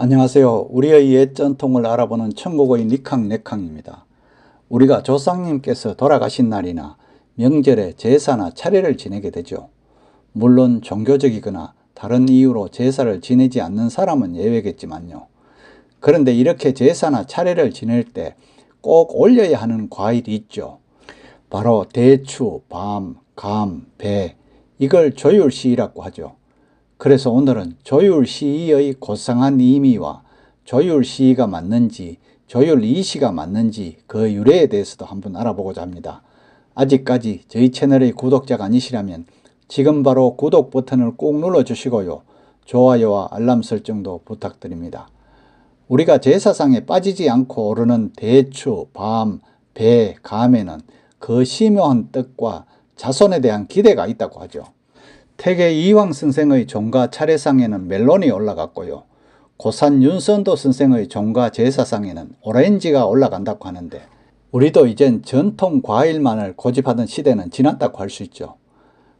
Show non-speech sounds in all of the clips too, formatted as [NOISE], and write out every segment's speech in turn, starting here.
안녕하세요. 우리의 옛 전통을 알아보는 천국의 니캉 네캉입니다. 우리가 조상님께서 돌아가신 날이나 명절에 제사나 차례를 지내게 되죠. 물론 종교적이거나 다른 이유로 제사를 지내지 않는 사람은 예외겠지만요. 그런데 이렇게 제사나 차례를 지낼 때 꼭 올려야 하는 과일이 있죠. 바로 대추, 밤, 감, 배 이걸 조율시이라고 하죠. 그래서 오늘은 조율시의 고상한 의미와 조율시가 맞는지 조율이시가 맞는지 그 유래에 대해서도 한번 알아보고자 합니다. 아직까지 저희 채널의 구독자가 아니시라면 지금 바로 구독 버튼을 꾹 눌러주시고요. 좋아요와 알람 설정도 부탁드립니다. 우리가 제사상에 빠지지 않고 오르는 대추, 밤, 배, 감에는 그 심오한 뜻과 자손에 대한 기대가 있다고 하죠. 태계 이황 선생의 종가 차례상에는 멜론이 올라갔고요. 고산 윤선도 선생의 종가 제사상에는 오렌지가 올라간다고 하는데 우리도 이젠 전통 과일만을 고집하던 시대는 지났다고 할 수 있죠.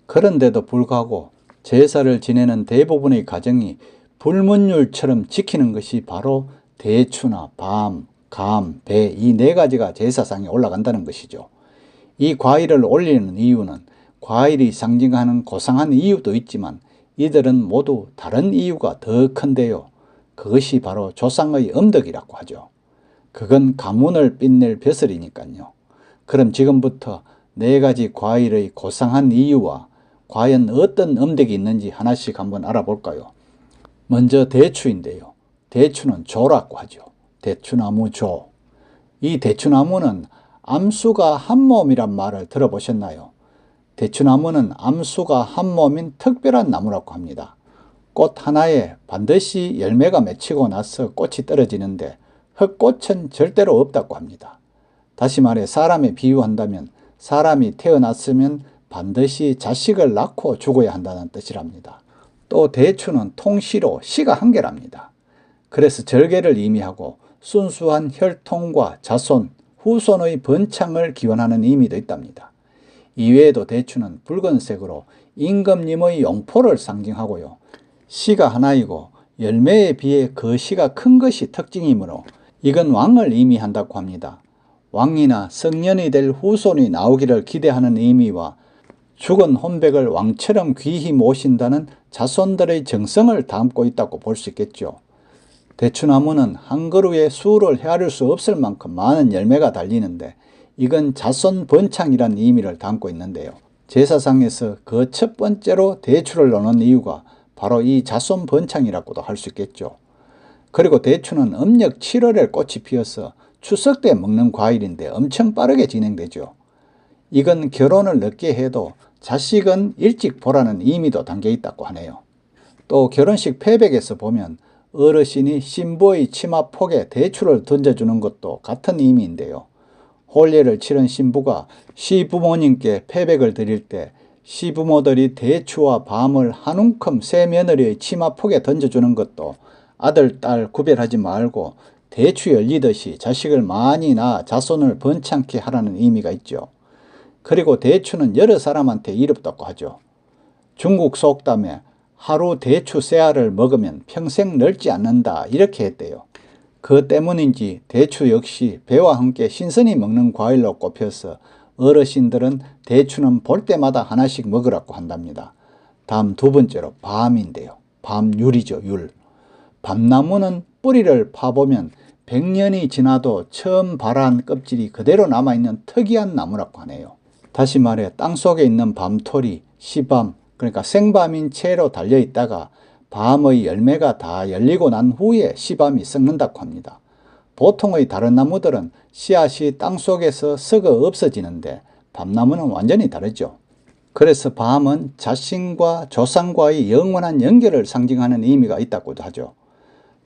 그런데도 불구하고 제사를 지내는 대부분의 가정이 불문율처럼 지키는 것이 바로 대추나 밤, 감, 배 이 네 가지가 제사상에 올라간다는 것이죠. 이 과일을 올리는 이유는 과일이 상징하는 고상한 이유도 있지만 이들은 모두 다른 이유가 더 큰데요. 그것이 바로 조상의 음덕이라고 하죠. 그건 가문을 빛낼 벼슬이니까요. 그럼 지금부터 네 가지 과일의 고상한 이유와 과연 어떤 음덕이 있는지 하나씩 한번 알아볼까요? 먼저 대추인데요. 대추는 조라고 하죠. 대추나무 조. 이 대추나무는 암수가 한 몸이란 말을 들어보셨나요? 대추나무는 암수가 한 몸인 특별한 나무라고 합니다. 꽃 하나에 반드시 열매가 맺히고 나서 꽃이 떨어지는데 흙꽃은 절대로 없다고 합니다. 다시 말해 사람에 비유한다면 사람이 태어났으면 반드시 자식을 낳고 죽어야 한다는 뜻이랍니다. 또 대추는 통시로 시가 한 개랍니다. 그래서 절개를 의미하고 순수한 혈통과 자손, 후손의 번창을 기원하는 의미도 있답니다. 이외에도 대추는 붉은색으로 임금님의 용포를 상징하고요. 씨가 하나이고 열매에 비해 그 씨가 큰 것이 특징이므로 이건 왕을 의미한다고 합니다. 왕이나 성년이 될 후손이 나오기를 기대하는 의미와 죽은 혼백을 왕처럼 귀히 모신다는 자손들의 정성을 담고 있다고 볼 수 있겠죠. 대추나무는 한 그루의 수를 헤아릴 수 없을 만큼 많은 열매가 달리는데 이건 자손 번창이라는 의미를 담고 있는데요. 제사상에서 그 첫 번째로 대추를 넣는 이유가 바로 이 자손 번창이라고도 할 수 있겠죠. 그리고 대추는 음력 7월에 꽃이 피어서 추석 때 먹는 과일인데 엄청 빠르게 진행되죠. 이건 결혼을 늦게 해도 자식은 일찍 보라는 의미도 담겨 있다고 하네요. 또 결혼식 패백에서 보면 어르신이 신부의 치마 폭에 대추를 던져주는 것도 같은 의미인데요. 혼례를 치른 신부가 시부모님께 패백을 드릴 때 시부모들이 대추와 밤을 한 움큼 새 며느리의 치마 폭에 던져주는 것도 아들, 딸 구별하지 말고 대추 열리듯이 자식을 많이 낳아 자손을 번창케 하라는 의미가 있죠. 그리고 대추는 여러 사람한테 이롭다고 하죠. 중국 속담에 하루 대추 씨알을 먹으면 평생 늙지 않는다 이렇게 했대요. 그 때문인지 대추 역시 배와 함께 신선히 먹는 과일로 꼽혀서 어르신들은 대추는 볼 때마다 하나씩 먹으라고 한답니다. 다음 두 번째로 밤인데요. 밤율이죠, 율. 밤나무는 뿌리를 파보면 100년이 지나도 처음 발한 껍질이 그대로 남아있는 특이한 나무라고 하네요. 다시 말해 땅속에 있는 밤토리, 시밤, 그러니까 생밤인 채로 달려 있다가 밤의 열매가 다 열리고 난 후에 시밤이 썩는다고 합니다. 보통의 다른 나무들은 씨앗이 땅 속에서 썩어 없어지는데 밤나무는 완전히 다르죠. 그래서 밤은 자신과 조상과의 영원한 연결을 상징하는 의미가 있다고도 하죠.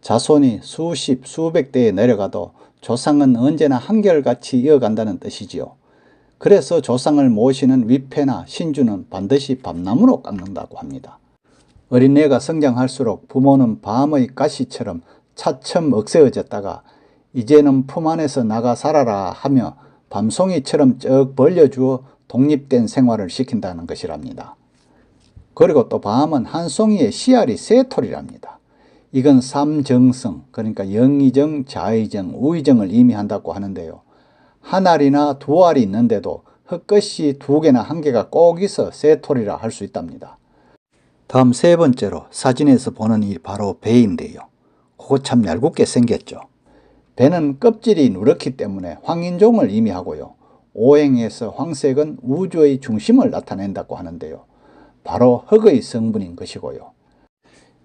자손이 수십, 수백 대에 내려가도 조상은 언제나 한결같이 이어간다는 뜻이지요. 그래서 조상을 모시는 위패나 신주는 반드시 밤나무로 깎는다고 합니다. 어린애가 성장할수록 부모는 밤의 가시처럼 차츰 억세어졌다가 이제는 품 안에서 나가 살아라 하며 밤송이처럼 쩍 벌려주어 독립된 생활을 시킨다는 것이랍니다. 그리고 또 밤은 한 송이의 씨알이 세 톨이랍니다. 이건 삼정성, 그러니까 영의정, 자의정, 우의정을 의미한다고 하는데요. 한 알이나 두 알이 있는데도 흙것이 두 개나 한 개가 꼭 있어 세 톨이라 할 수 있답니다. 다음 세 번째로 사진에서 보는 이 바로 배인데요. 그거 참 얄궂게 생겼죠. 배는 껍질이 누렇기 때문에 황인종을 의미하고요. 오행에서 황색은 우주의 중심을 나타낸다고 하는데요. 바로 흙의 성분인 것이고요.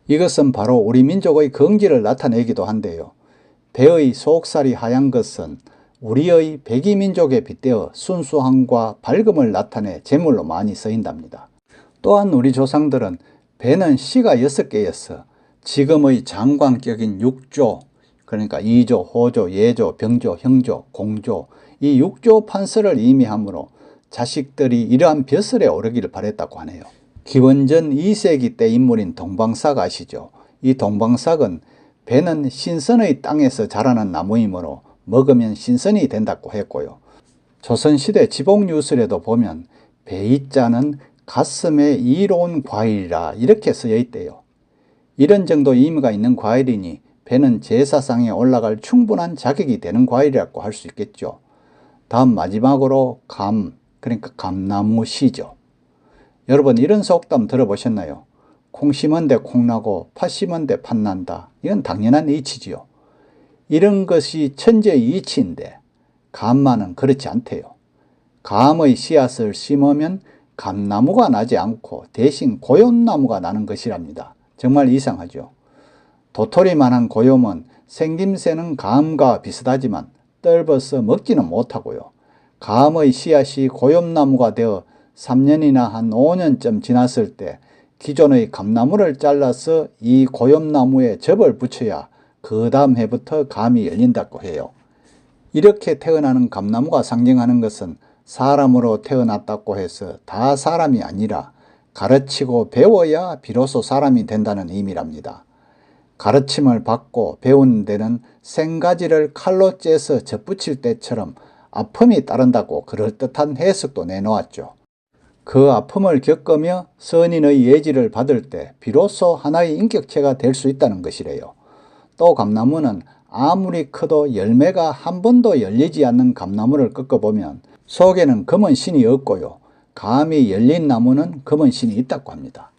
이것은 바로 우리 민족의 긍지를 나타내기도 한데요. 배의 속살이 하얀 것은 우리의 백이 민족에 빗대어 순수함과 밝음을 나타내 제물로 많이 쓰인답니다. 또한 우리 조상들은 배는 시가 여섯 개였어 지금의 장관격인 육조, 그러니까 이조, 호조, 예조, 병조, 형조, 공조 이 육조 판서를 의미하므로 자식들이 이러한 벼슬에 오르기를 바랬다고 하네요. 기원전 2세기 때 인물인 동방삭 아시죠? 이 동방삭은 배는 신선의 땅에서 자라는 나무이므로 먹으면 신선이 된다고 했고요. 조선시대 지복유술에도 보면 배이자는 가슴에 이로운 과일이라 이렇게 쓰여 있대요. 이런 정도 의미가 있는 과일이니 배는 제사상에 올라갈 충분한 자격이 되는 과일이라고 할 수 있겠죠. 다음 마지막으로 감, 그러니까 감나무 시죠. 여러분 이런 속담 들어보셨나요? 콩 심은 데 콩나고 팥 심은 데 팥난다. 이건 당연한 이치지요. 이런 것이 천재의 이치인데 감만은 그렇지 않대요. 감의 씨앗을 심으면 감나무가 나지 않고 대신 고염나무가 나는 것이랍니다. 정말 이상하죠. 도토리만한 고염은 생김새는 감과 비슷하지만 떫어서 먹지는 못하고요. 감의 씨앗이 고염나무가 되어 3년이나 한 5년쯤 지났을 때 기존의 감나무를 잘라서 이 고염나무에 접을 붙여야 그 다음 해부터 감이 열린다고 해요. 이렇게 태어나는 감나무가 상징하는 것은 사람으로 태어났다고 해서 다 사람이 아니라 가르치고 배워야 비로소 사람이 된다는 의미랍니다. 가르침을 받고 배운 데는 생가지를 칼로 째서 접붙일 때처럼 아픔이 따른다고 그럴듯한 해석도 내놓았죠. 그 아픔을 겪으며 선인의 예지를 받을 때 비로소 하나의 인격체가 될 수 있다는 것이래요. 또 감나무는 아무리 커도 열매가 한 번도 열리지 않는 감나무를 꺾어보면 속에는 검은 신이 없고요. 감이 열린 나무는 검은 신이 있다고 합니다.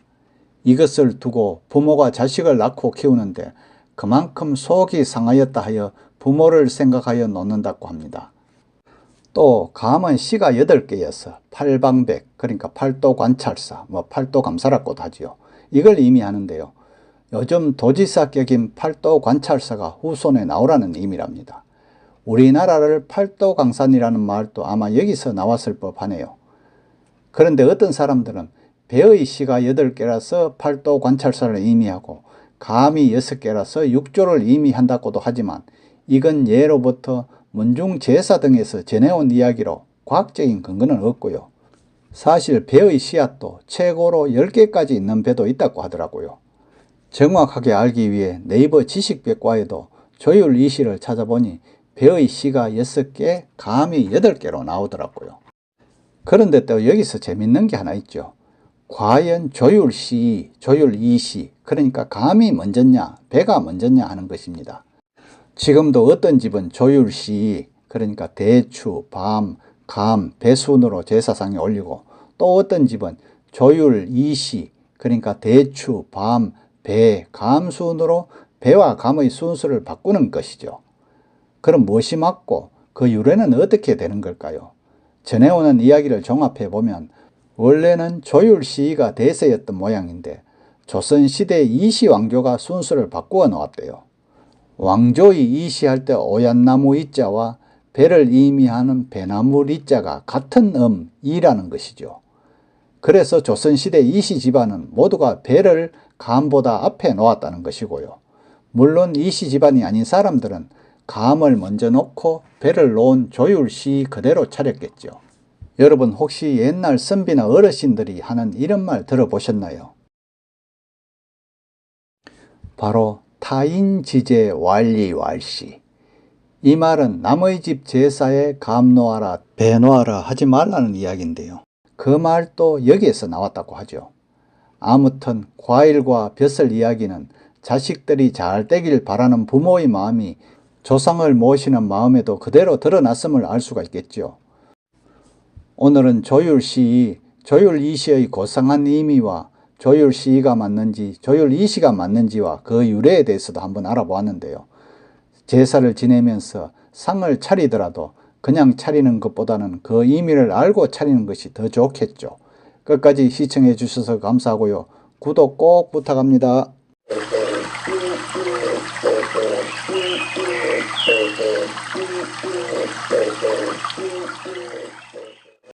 이것을 두고 부모가 자식을 낳고 키우는데 그만큼 속이 상하였다 하여 부모를 생각하여 놓는다고 합니다. 또 감은 씨가 8개여서 팔방백 그러니까 팔도 관찰사 뭐 팔도 감사라고도 하지요. 이걸 의미하는데요. 요즘 도지사격인 팔도 관찰사가 후손에 나오라는 의미랍니다. 우리나라를 팔도 강산이라는 말도 아마 여기서 나왔을 법하네요. 그런데 어떤 사람들은 배의 씨가 8개라서 팔도 관찰사를 의미하고 감이 6개라서 육조를 의미한다고도 하지만 이건 예로부터 문중 제사 등에서 전해온 이야기로 과학적인 근거는 없고요. 사실 배의 씨앗도 최고로 10개까지 있는 배도 있다고 하더라고요. 정확하게 알기 위해 네이버 지식백과에도 조율 이시를 찾아보니 배의 씨가 6개, 감이 8개로 나오더라고요. 그런데 또 여기서 재밌는 게 하나 있죠. 과연 조율 시, 조율 이시, 그러니까 감이 먼저냐, 배가 먼저냐 하는 것입니다. 지금도 어떤 집은 조율 시, 그러니까 대추, 밤, 감, 배순으로 제사상에 올리고 또 어떤 집은 조율 이시, 그러니까 대추, 밤, 배, 감 순으로 배와 감의 순서를 바꾸는 것이죠. 그럼 무엇이 맞고 그 유래는 어떻게 되는 걸까요? 전해오는 이야기를 종합해 보면 원래는 조율 시가 대세였던 모양인데 조선시대 이시 왕조가 순서를 바꾸어 놓았대요. 왕조의 이시할 때 오얏나무 이자와 배를 의미하는 배나무 리자가 같은 음, 이라는 것이죠. 그래서 조선시대 이시 집안은 모두가 배를 감보다 앞에 놓았다는 것이고요. 물론 이시 집안이 아닌 사람들은 감을 먼저 놓고 배를 놓은 조율시 그대로 차렸겠죠. 여러분 혹시 옛날 선비나 어르신들이 하는 이런 말 들어보셨나요? 바로 타인지제 왈리왈시 이 말은 남의 집 제사에 감노하라, 배노하라 하지 말라는 이야기인데요. 그 말도 여기에서 나왔다고 하죠. 아무튼 과일과 벼슬 이야기는 자식들이 잘 되길 바라는 부모의 마음이 조상을 모시는 마음에도 그대로 드러났음을 알 수가 있겠죠. 오늘은 조율 시이, 조율 이시의 고상한 의미와 조율 시이가 맞는지, 조율 이시가 맞는지와 그 유래에 대해서도 한번 알아보았는데요. 제사를 지내면서 상을 차리더라도 그냥 차리는 것보다는 그 의미를 알고 차리는 것이 더 좋겠죠. 끝까지 시청해 주셔서 감사하고요. 구독 꼭 부탁합니다. [LAUGHS]